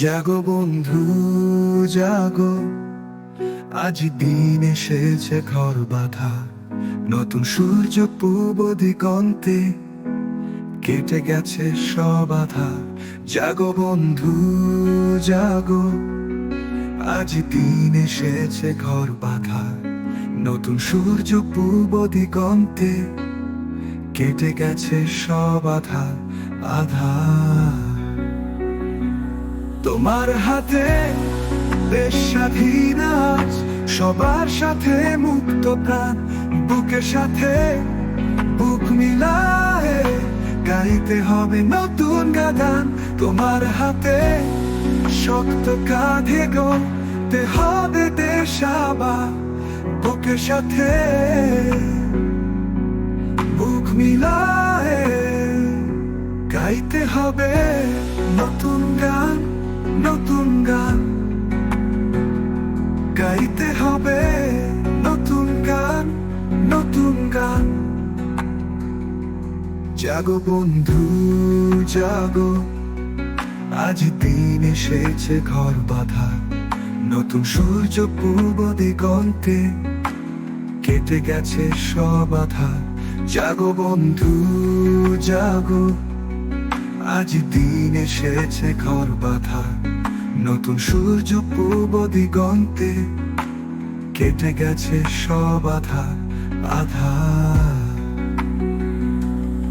জাগো বন্ধু, জাগো। আজ দিন এসেছে ঘর বাঁধা। নতুন সূর্য পূব দিগন্তে কেটে গেছে সব আধা। জাগো বন্ধু, জাগো। আজ দিন এসেছে ঘর বাঁধা। নতুন সূর্য পূব দিগন্তে কেটে গেছে সব আধা আধা। তোমার হাতে দেশ স্বাধীন আজ, সবার সাথে মুক্ত প্রাণ, বুকের সাথে বুক মিলায়ে গাইতে হবে নতুন গাদান তোমার হাতে শক্ত কাঁধে গতে হবে দেশ আবার, বুকের সাথে বুক মিলায়ে গাইতে হবে নতুন গান। গাইতে হবে নতুন গান নতুন গান। জাগো বন্ধু, জাগো। আজ দিন এসেছে ঘর বাঁধা, নতুন সূর্য পূর্ব দিগন্তে। কেটে গেছে সব আধা। জাগো বন্ধু, জাগো। আজ দিন এসেছে ঘর বাঁধা নতুন সূর্য পূর্ব দিগন্তে কেটে গেছে সব আধা আধা।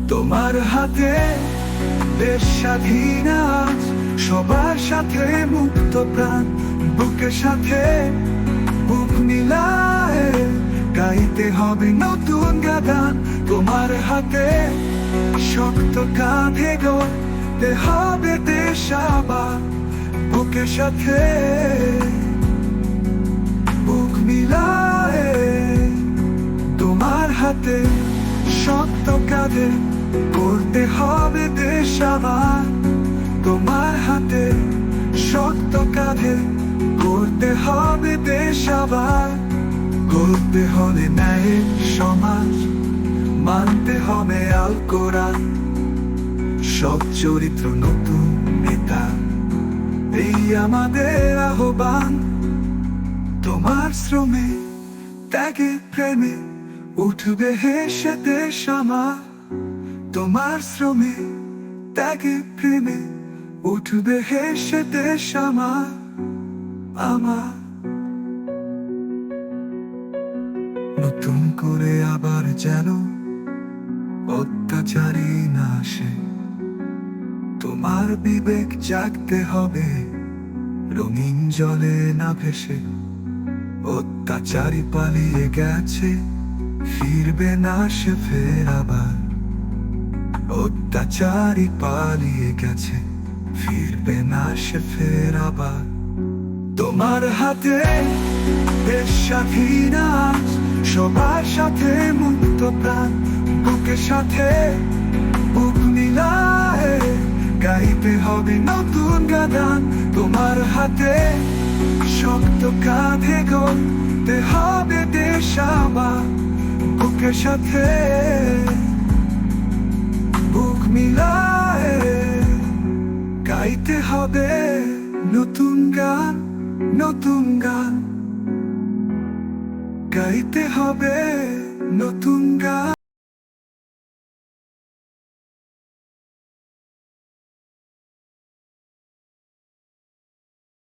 তোমার হাতে দেশ স্বাধীন আজ, সবার সাথে মুক্ত প্রাণ, বুকের সাথে বুক মিলায় গাইতে হবে নতুন গাদান তোমার হাতে শক্ত কাঁধে গড়তে হবে দেশ আবার। বুকের সাথে বুক মিলায় তোমার হাতে শক্ত কাঁধে করতে হবে দেশ আবার। তোমার হাতে শক্ত কাঁধে করতে হবে দেশ আবার। করতে হলে ন্যায় সমাজ, মানতে হবে আল কোরআন। সব চরিত্র নতুন আমাদের আহ্বান, তোমার শ্রমে ত্যাগে প্রেমে উঠবে হেসে দেশ আমার। তোমার শ্রমে ত্যাগে প্রেমে উঠবে হেসে দেশ আমার আমার। নতুন করে আবার যেন অত্যাচারী না আসে। তোমার বিবেক জাগতে হবে। রঙিন জলে না ভেসে অত্যাচারী পালিয়ে গেছে, ফিরবে না সে ফের আবার। অত্যাচারী পালিয়ে গেছে, ফিরবে না সে ফের আবার। তোমার হাতে সবার সাথে মুক্ত প্রাণ, বুকের সাথে বুক মিলায় গাইতে হবে নতুন গাদান। তোমার হাতে শক্ত কাঁধে গড়তে হবে দেশ আবার বুকের সাথে বুক মিলায় গাইতে হবে নতুন গান নতুন গান। গাইতে হবে নতুন গান।